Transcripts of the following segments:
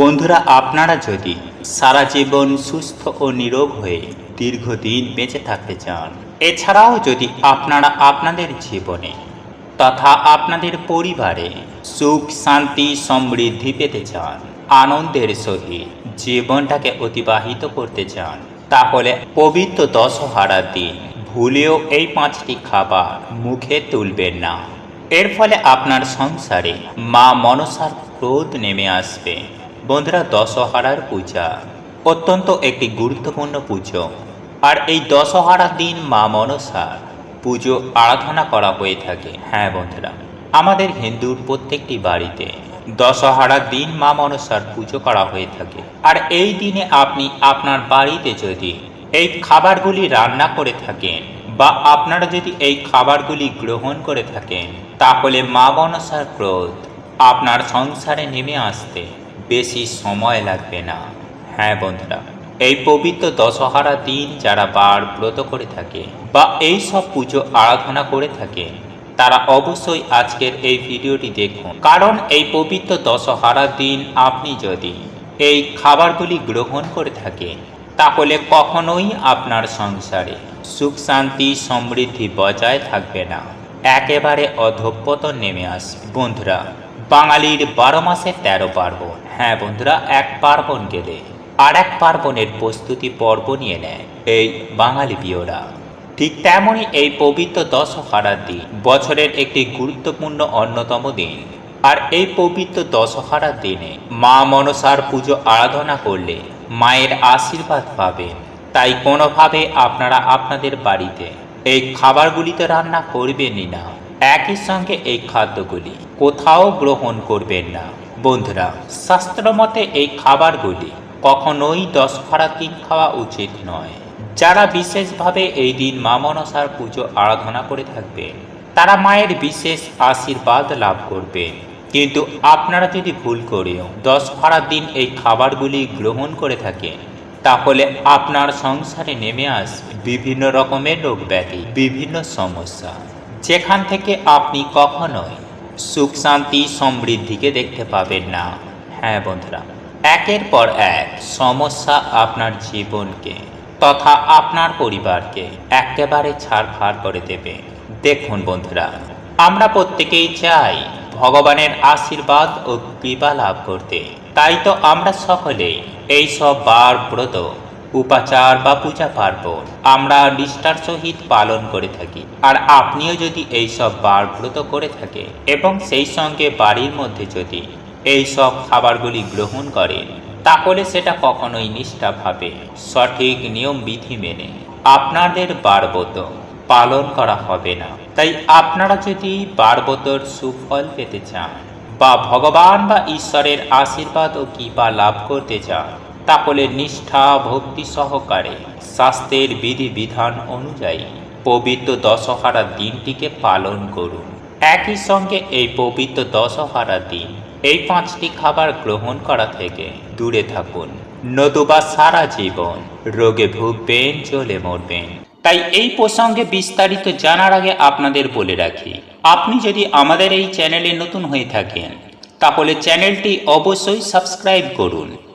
বন্ধুরা, আপনারা যদি সারা জীবন সুস্থ ও নিরোগ হয়ে দীর্ঘদিন বেঁচে থাকতে চান, এছাড়াও যদি আপনারা আপনাদের জীবনে তথা আপনাদের পরিবারে সুখ, শান্তি, সমৃদ্ধি পেতে চান, আনন্দের সহিত জীবনটাকে অতিবাহিত করতে চান, তাহলে পবিত্র দশহারার দিন ভুলেও এই পাঁচটি খাবার মুখে তুলবেন না। এর ফলে আপনার সংসারে মা মনসার ক্রোধ নেমে আসবে। বন্ধুরা, দশহারার পূজা অত্যন্ত একটি গুরুত্বপূর্ণ পুজো। আর এই দশহারার দিন মা মনসা পুজো আরাধনা করা হয়ে থাকে। হ্যাঁ বন্ধুরা, আমাদের হিন্দুর প্রত্যেকটি বাড়িতে দশহারার দিন মা মনসার পুজো করা হয়ে থাকে। আর এই দিনে আপনি আপনার বাড়িতে যদি এই খাবারগুলি রান্না করে থাকেন বা আপনারা যদি এই খাবারগুলি গ্রহণ করে থাকেন, তাহলে মা মনসার ক্রোধ আপনার সংসারে নেমে আসতে বেশি সময় লাগবে না। হ্যাঁ বন্ধুরা, এই পবিত্র দশহারা দিন যারা বার ব্রত করে থাকে বা এই সব পুজো আরাধনা করে থাকে, তারা অবশ্যই আজকের এই ভিডিওটি দেখুন। কারণ এই পবিত্র দশহারা দিন আপনি যদি এই খাবারগুলি গ্রহণ করে থাকেন, তাহলে কখনোই আপনার সংসারে সুখ শান্তি সমৃদ্ধি বজায় থাকবে না। একেবারে অধঃপতন নেমে আসবে। বন্ধুরা, বাঙালির বারো মাসে তেরো পার্বণ। হ্যাঁ বন্ধুরা, এক পার্বণ গেলে আর এক পার্বণের প্রস্তুতি পর্ব নিয়ে নেয় এই বাঙালি বিয়রা। ঠিক তেমনই এই পবিত্র দশহারার দিন বছরের একটি গুরুত্বপূর্ণ অন্যতম দিন। আর এই পবিত্র দশহারার দিনে মা মনসার পুজো আরাধনা করলে মায়ের আশীর্বাদ পাবেন। তাই কোনোভাবে আপনারা আপনাদের বাড়িতে এই খাবারগুলি তো রান্না করবেনই না, একই সঙ্গে এই খাদ্যগুলি কোথাও গ্রহণ করবেন না। বন্ধুরা শাস্ত্রমতে এই খাবারগুলি কখনোই দশহারা দিন খাওয়া উচিত নয়। যারা বিশেষভাবে এই দিন মা মনসার পুজো আরাধনা করে থাকবেন তারা মায়ের বিশেষ আশীর্বাদ লাভ করবেন কিন্তু আপনারা যদি ভুল করেও দশ ভাড়ার দিন এই খাবারগুলি গ্রহণ করে থাকেন, তাহলে আপনার সংসারে নেমে আসবে বিভিন্ন রকমের রোগ ব্যাধি বিভিন্ন সমস্যা, যেখান থেকে আপনি কখনোই সুখ, শান্তি, সমৃদ্ধিকে দেখতে পাবেন না। হ্যাঁ বন্ধুরা, একের পর এক সমস্যা আপনার জীবনকে তথা আপনার পরিবারকে একেবারে ছাড়খাড় করে দেবে। দেখুন বন্ধুরা, আমরা প্রত্যেকেই চাই ভগবানের আশীর্বাদ ও কৃপা লাভ করতে। তাই তো আমরা সকলেই এই সব বার ব্রত উপাচার বা পূজা পার্বণ আমরা নিষ্ঠার সহিত পালন করে থাকি। আর আপনিও যদি এই সব বার ব্রত করে থাকে এবং সেই সঙ্গে বাড়ির মধ্যে যদি এই সব খাবারগুলি গ্রহণ করেন, তাহলে সেটা কখনোই নিষ্ঠাভাবে সঠিক নিয়ম বিধি মেনে আপনাদের বারবত পালন করা হবে না। তাই আপনারা যদি বারবতর সুফল পেতে চান বা ভগবান বা ঈশ্বরের আশীর্বাদ ও কৃপা লাভ করতে চান তাহলে নিষ্ঠা ভক্তি সহকারে স্বাস্থ্যের বিধি বিধান অনুযায়ী পবিত্র দশহারা দিনটিকে পালন করুন। একই সঙ্গে এই পবিত্র দশহারা দিন, এই পাঁচটি খাবার গ্রহণ করা থেকে দূরে থাকুন। নতুবা সারা জীবন রোগে ভুগবেন চলে মরবেন। তাই এই প্রসঙ্গে বিস্তারিত জানার আগে আপনাদের বলে রাখি, আপনি যদি আমাদের এই চ্যানেলে নতুন হয়ে থাকেন, তাহলে চ্যানেলটি অবশ্যই সাবস্ক্রাইব করুন।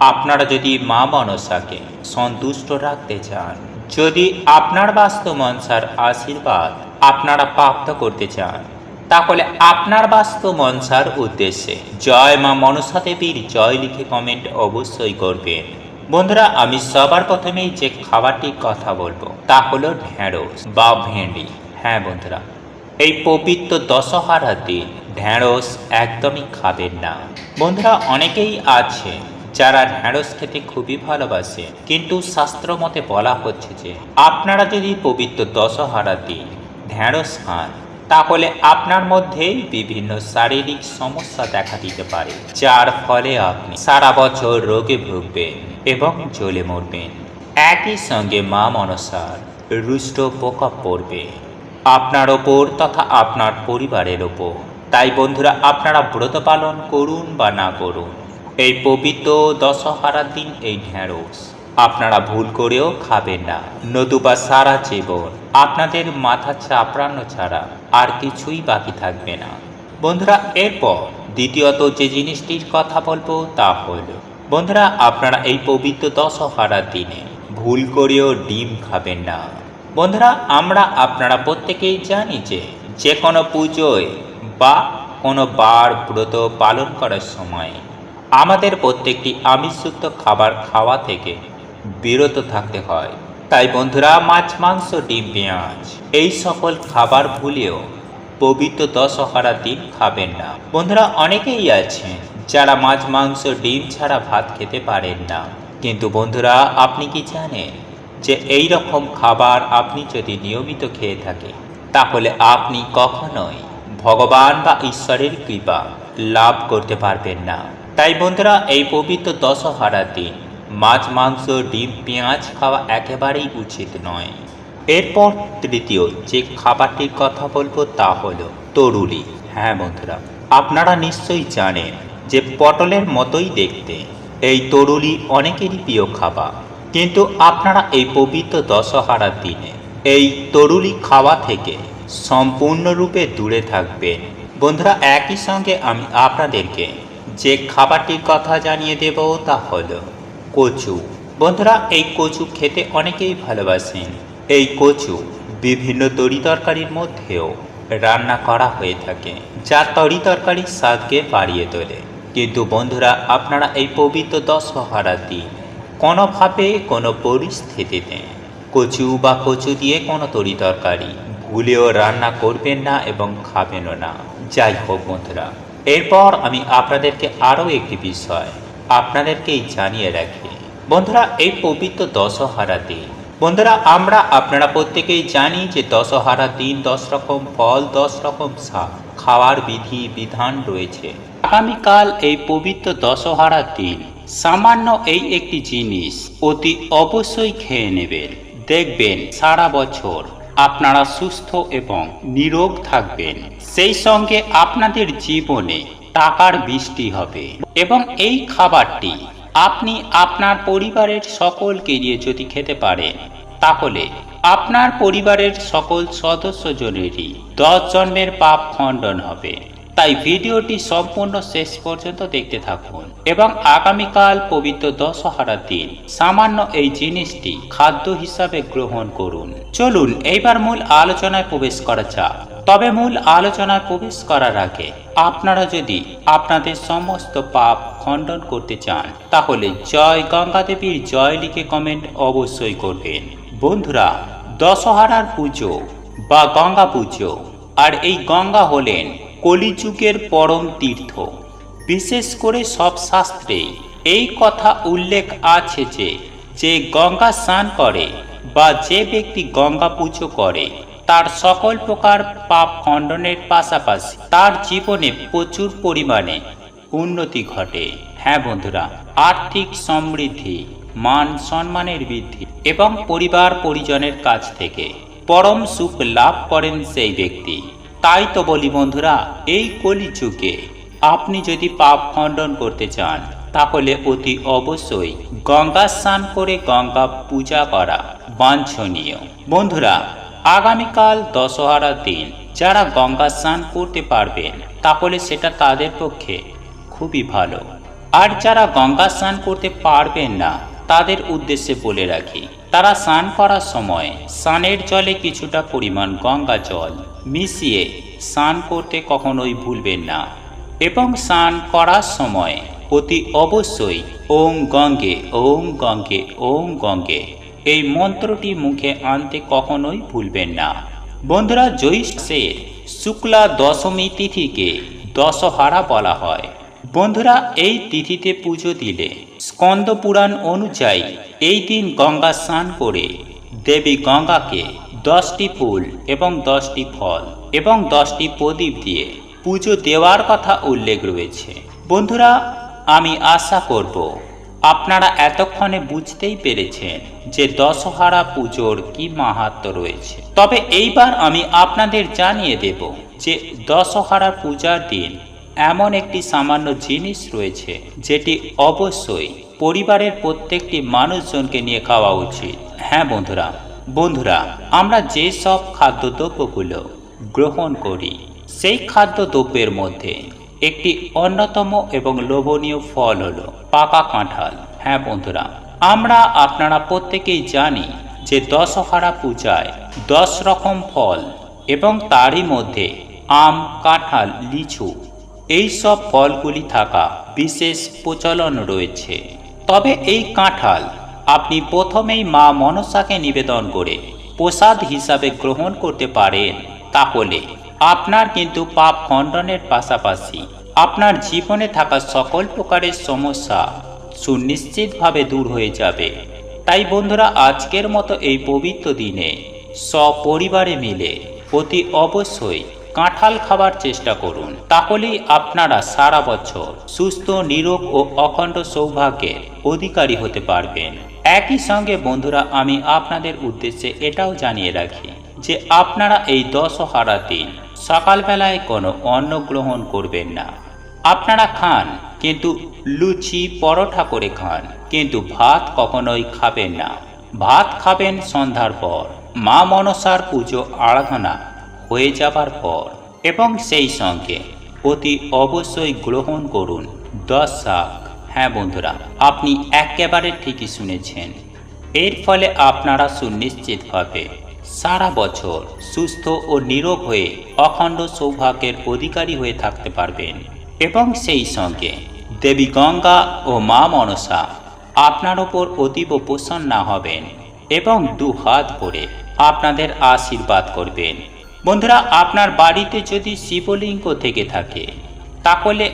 আপনারা যদি মা মনসাকে সন্তুষ্ট রাখতে চান, যদি আপনার বাস্তু মনসার আশীর্বাদ আপনারা প্রাপ্ত করতে চান, তাহলে আপনার বাস্তু মনসার উদ্দেশ্যে জয় মা মনসা দেবীর জয় লিখে কমেন্ট অবশ্যই করবেন। বন্ধুরা, আমি সবার প্রথমেই যে খাবারটির কথা বলব, তা হলো ঢেঁড়স বা ভেন্ডি। হ্যাঁ বন্ধুরা, এই পবিত্র দশহারা দিন ঢেঁড়স একদমই খাবেন না। বন্ধুরা, অনেকেই আছে যারা ঢেঁড়স খেতে খুবই ভালোবাসে, কিন্তু শাস্ত্র মতে বলা হচ্ছে যে, আপনারা যদি পবিত্র দশহারা দিন ঢেঁড়স খান, তাহলে আপনার মধ্যেই বিভিন্ন শারীরিক সমস্যা দেখা দিতে পারে, যার ফলে আপনি সারা বছর রোগে ভুগবেন এবং জ্বলে মরবেন। একই সঙ্গে মা মনসার রুষ্ট প্রকোপ পড়বে আপনার ওপর তথা আপনার পরিবারের ওপর। তাই বন্ধুরা, আপনারা ব্রত পালন করুন বা না করুন এই পবিত্র দশহারার দিন এই ঢ্যাঁড়স আপনারা ভুল করেও খাবেন না। নতুবা সারা জীবন আপনাদের মাথা চাপড়ানো ছাড়া আর কিছুই বাকি থাকবে না। বন্ধুরা, এরপর দ্বিতীয়ত যে জিনিসটির কথা বলব তা হল, বন্ধুরা, আপনারা এই পবিত্র দশহারার দিনে ভুল করেও ডিম খাবেন না। বন্ধুরা, আমরা আপনারা প্রত্যেকেই জানি যে যে কোনো পুজোয় বা কোনো বার ব্রত পালন করার সময় আমাদের প্রত্যেকটি আমিষযুক্ত খাবার খাওয়া থেকে বিরত থাকতে হয়। তাই বন্ধুরা, মাছ, মাংস, ডিম, পেঁয়াজ, এই সকল খাবার ভুলেও পবিত্র দশহরা দিন খাবেন না। বন্ধুরা, অনেকেই আছেন যারা মাছ, মাংস, ডিম ছাড়া ভাত খেতে পারেন না। কিন্তু বন্ধুরা, আপনি কি জানেন যে এই রকম খাবার আপনি যদি নিয়মিত খেয়ে থাকেন, তাহলে আপনি কখনোই ভগবান বা ঈশ্বরের কৃপা লাভ করতে পারবেন না। তাই বন্ধুরা, এই পবিত্র দশহারা দিন মাছ, মাংস, ডিম, পেঁয়াজ খাওয়া একেবারেই উচিত নয়। এরপর তৃতীয় যে খাবারটির কথা বলব তা হলো তরুলি। হ্যাঁ বন্ধুরা, আপনারা নিশ্চয়ই জানেন যে পটলের মতোই দেখতে। এই তরুলি অনেকেরই প্রিয় খাবার। কিন্তু আপনারা এই পবিত্র দশহারার দিনে এই তরুলি খাওয়া থেকে সম্পূর্ণরূপে দূরে থাকবেন। বন্ধুরা, একই সঙ্গে আমি আপনাদেরকে যে খাবারটির কথা জানিয়ে দেব তা হলো কচু। বন্ধুরা, এই কচু খেতে অনেকেই ভালোবাসেন। এই কচু বিভিন্ন তরি তরকারির মধ্যেও রান্না করা হয়ে থাকে, যা তরি তরকারির স্বাদকে বাড়িয়ে তোলে। কিন্তু বন্ধুরা, আপনারা এই পবিত্র দশহারা দিন কোনোভাবে কোনো পরিস্থিতিতে কচু বা কচু দিয়ে কোনো তরি তরকারি ভুলেও রান্না করবেন না এবং খাবেনও না। যাই হোক বন্ধুরা এরপর আমি আপনাদেরকে আরও একটি বিষয় আপনাদেরকেই জানিয়ে রাখি। বন্ধুরা, এই পবিত্র দশহারা দিন। বন্ধুরা, আমরা আপনারা প্রত্যেকেই জানি যে দশহারা দিন দশ রকম ফল, দশ রকম শাক, খাওয়ার বিধি, বিধান রয়েছে। আগামীকাল এই পবিত্র দশহারা দিন সামান্য এই একটি জিনিস অতি অবশ্যই খেয়ে নেবেন। দেখবেন সারা বছর আপনারা সুস্থ এবং নিরোগ থাকবেন। সেই সঙ্গে আপনাদের জীবনে টাকার বৃষ্টি হবে এবং এই খাবারটি আপনি আপনার পরিবারের সকলকে নিয়ে যদি খেতে পারেন, তাহলে আপনার পরিবারের সকল সদস্যজনেরই দশ জন্মের পাপ খণ্ডন হবে। তাই ভিডিওটি সম্পূর্ণ শেষ পর্যন্ত দেখতে থাকুন এবং আগামীকাল পবিত্র দশহারা দিন সামান্য এই জিনিসটি খাদ্য হিসাবে গ্রহণ করুন। চলুন, এইবার মূল আলোচনায় প্রবেশ করা যাক। তবে মূল আলোচনায় প্রবেশ করার আগে আপনারা যদি আপনাদের সমস্ত পাপ খণ্ডন করতে চান, তাহলে জয় গঙ্গা দেবীর জয় লিখে কমেন্ট অবশ্যই করবেন। বন্ধুরা, দশহারার পুজো বা গঙ্গা পুজো, আর এই গঙ্গা হলেন কলিযুগের পরম তীর্থ। বিশেষ করে সব শাস্ত্রে এই কথা উল্লেখ আছে যে যে গঙ্গা স্নান করে বা যে ব্যক্তি গঙ্গা পুজো করে, তার সকল প্রকার পাপ খণ্ডনের পাশাপাশি তার জীবনে প্রচুর পরিমাণে উন্নতি ঘটে। হ্যাঁ বন্ধুরা, আর্থিক সমৃদ্ধি, মান সম্মানের বৃদ্ধি এবং পরিবার পরিজনের কাছ থেকে পরম সুখ লাভ করেন সেই ব্যক্তি। তাই তো বলি বন্ধুরা, এই কলিযুগে আপনি যদি পাপ খণ্ডন করতে চান, তাহলে অতি অবশ্যই গঙ্গা স্নান করে গঙ্গা পূজা করা বাঞ্ছনীয়। বন্ধুরা, আগামীকাল দশহারার দিন যারা গঙ্গা স্নান করতে পারবেন, তাহলে সেটা তাদের পক্ষে খুবই ভালো। আর যারা গঙ্গা স্নান করতে পারবেন না, তাদের উদ্দেশ্যে বলে রাখি, তারা স্নান করার সময় স্নানের জলে কিছুটা পরিমাণ গঙ্গা জল মিশিয়ে স্নান করতে কখনোই ভুলবেন না। এবং স্নান করার সময় অতি অবশ্যই ওম গঙ্গে ওম গঙ্গে ওম গঙ্গে এই মন্ত্রটি মুখে আনতে কখনোই ভুলবেন না। বন্ধুরা জ্যৈষ্ঠের শুক্লা দশমী তিথিকে দশহারা বলা হয়। বন্ধুরা, এই তিথিতে পুজো দিলে স্কন্দ পুরাণ অনুযায়ী এই দিন গঙ্গা স্নান করে দেবী গঙ্গাকে দশটি ফুল এবং দশটি ফল এবং দশটি প্রদীপ দিয়ে পুজো দেওয়ার কথা উল্লেখ রয়েছে। বন্ধুরা, আমি আশা করব আপনারা এতক্ষণে বুঝতেই পেরেছেন যে দশহারা পুজোর কি মাহাত্ম রয়েছে। তবে এইবার আমি আপনাদের জানিয়ে দেব যে দশহারা পূজার দিন এমন একটি সামান্য জিনিস রয়েছে যেটি অবশ্যই পরিবারের প্রত্যেকটি মানুষজনকে নিয়ে খাওয়া উচিত। হ্যাঁ বন্ধুরা বন্ধুরা, আমরা যে সব খাদ্যদ্রব্যগুলো গ্রহণ করি, সেই খাদ্যদ্রব্যের মধ্যে একটি অন্যতম এবং লোভনীয় ফল হলো পাকা কাঁঠাল। হ্যাঁ বন্ধুরা, আমরা আপনারা প্রত্যেকেই জানি যে দশহারা পূজায় দশ রকম ফল এবং তারই মধ্যে আম, কাঁঠাল, লিচু এই সব ফলগুলি থাকা বিশেষ প্রচলন রয়েছে। তবে এই কাঁঠাল আপনি প্রথমেই মা মনসাকে নিবেদন করে প্রসাদ হিসাবে গ্রহণ করতে পারেন। তাহলে আপনার কিন্তু পাপ খণ্ডনের পাশাপাশি আপনার জীবনে থাকা সকল প্রকারের সমস্যা সুনিশ্চিতভাবে দূর হয়ে যাবে। তাই বন্ধুরা, আজকের মতো এই পবিত্র দিনে সপরিবারে মিলে অতি অবশ্যই কাঁঠাল খাবার চেষ্টা করুন। তাহলেই আপনারা সারা বছর সুস্থ, নিরোগ ও অখণ্ড সৌভাগ্যের অধিকারী হতে পারবেন। একই সঙ্গে বন্ধুরা, আমি আপনাদের উদ্দেশ্যে এটাও জানিয়ে রাখি যে আপনারা এই দশহারা দিন সকালবেলায় কোনো অন্ন গ্রহণ করবেন না। আপনারা খান, কিন্তু লুচি, পরোটা করে খান, কিন্তু ভাত কখনোই খাবেন না। ভাত খাবেন সন্ধ্যার পর, মা মনসার পুজো আরাধনা হয়ে যাবার পর, এবং সেই সঙ্গে অতি অবশ্যই গ্রহণ করুন দশ শাক হ্যাঁ বন্ধুরা, আপনি একেবারে ঠিকই শুনেছেন। এর ফলে আপনারা সুনিশ্চিতভাবে সারা বছর সুস্থ ও নিরোগ হয়ে অখণ্ড সৌভাগ্যের অধিকারী হয়ে থাকতে পারবেন। এবং সেই সঙ্গে দেবী গঙ্গা ও মা মনসা আপনার ওপর অতীব প্রসন্না হবেন এবং দু হাত ভরে আপনাদের আশীর্বাদ করবেন। বন্ধুরা, আপনার বাড়িতে যদি শিবলিঙ্গ থেকে থাকে তাহলে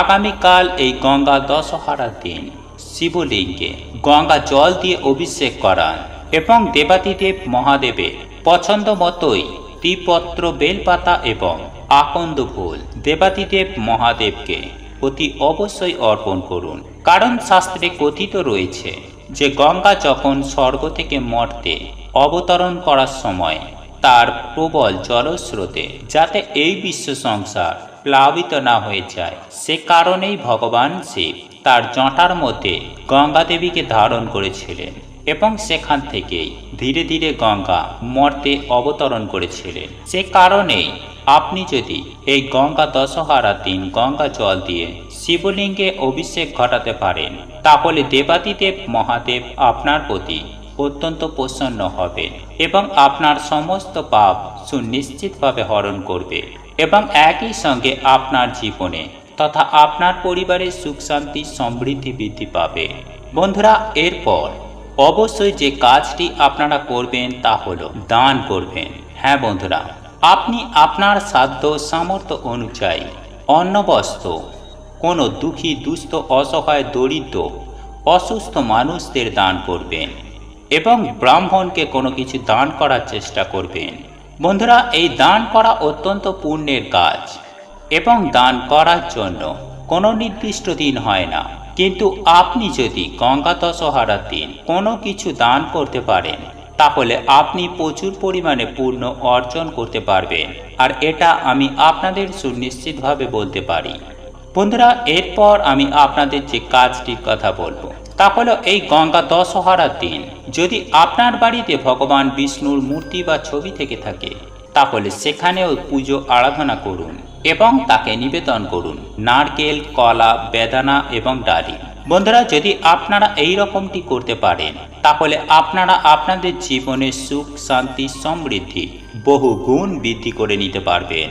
আগামীকাল এই গঙ্গা দশহারার দিন শিবলিঙ্গে গঙ্গা জল দিয়ে অভিষেক করান এবং দেবাদিদেব মহাদেবের পছন্দ মতোই ত্রিপত্র বেলপাতা এবং আকন্দ ফুল দেবাদিদেব মহাদেবকে অতি অবশ্যই অর্পণ করুন। কারণ শাস্ত্রে কথিত রয়েছে যে গঙ্গা যখন স্বর্গ থেকে মর্তে অবতরণ করার সময় তার প্রবল জলস্রোতে যাতে এই বিশ্ব সংসার প্লাবিত না হয়ে যায়। সে কারণেই ভগবান শিব তার জটার মধ্যে গঙ্গা দেবীকে ধারণ করেছিলেন এবং সেখান থেকেই ধীরে ধীরে গঙ্গা মর্তে অবতরণ করেছিলেন। সে কারণেই আপনি যদি এই গঙ্গা দশহারা দিন গঙ্গা জল দিয়ে শিবলিঙ্গে অভিষেক ঘটাতে পারেন, তাহলে দেবাদিদেব মহাদেব আপনার প্রতি অত্যন্ত প্রসন্ন হবেন এবং আপনার সমস্ত পাপ সুনিশ্চিতভাবে হরণ করবে। এবং একই সঙ্গে আপনার জীবনে তথা আপনার পরিবারের সুখ শান্তি সমৃদ্ধি বৃদ্ধি পাবে। বন্ধুরা, এরপর অবশ্যই যে কাজটি আপনারা করবেন তা হলো দান করবেন। হ্যাঁ বন্ধুরা, আপনি আপনার সাধ্য সামর্থ্য অনুযায়ী অন্ন বস্ত্র, কোনো দুঃখী, দুস্থ, অসহায়, দরিদ্র, অসুস্থ মানুষদের দান করবেন এবং ব্রাহ্মণকে কোনো কিছু দান করার চেষ্টা করবেন। বন্ধুরা, এই দান করা অত্যন্ত পুণ্যের কাজ এবং দান করার জন্য কোনো নির্দিষ্ট দিন হয় না। কিন্তু আপনি যদি গঙ্গা দশহারার দিন কোনো কিছু দান করতে পারেন, তাহলে আপনি প্রচুর পরিমাণে পূর্ণ অর্জন করতে পারবেন। আর এটা আমি আপনাদের সুনিশ্চিতভাবে বলতে পারি। বন্ধুরা, এরপর আমি আপনাদের যে কাজটির কথা বলব। তা হলো এই গঙ্গা দশহারার দিন, যদি আপনার বাড়িতে ভগবান বিষ্ণুর মূর্তি বা ছবি থেকে থাকে, তাহলে সেখানেও পুজো আরাধনা করুন এবং তাকে নিবেদন করুন। নারকেল, কলা, বেদানা এবং ডালি বন্ধুরা, যদি আপনারা এই রকমটি করতে পারেন, তাহলে আপনারা আপনাদের জীবনে সুখ, শান্তি, সমৃদ্ধি বহু গুণ বৃদ্ধি করে নিতে পারবেন।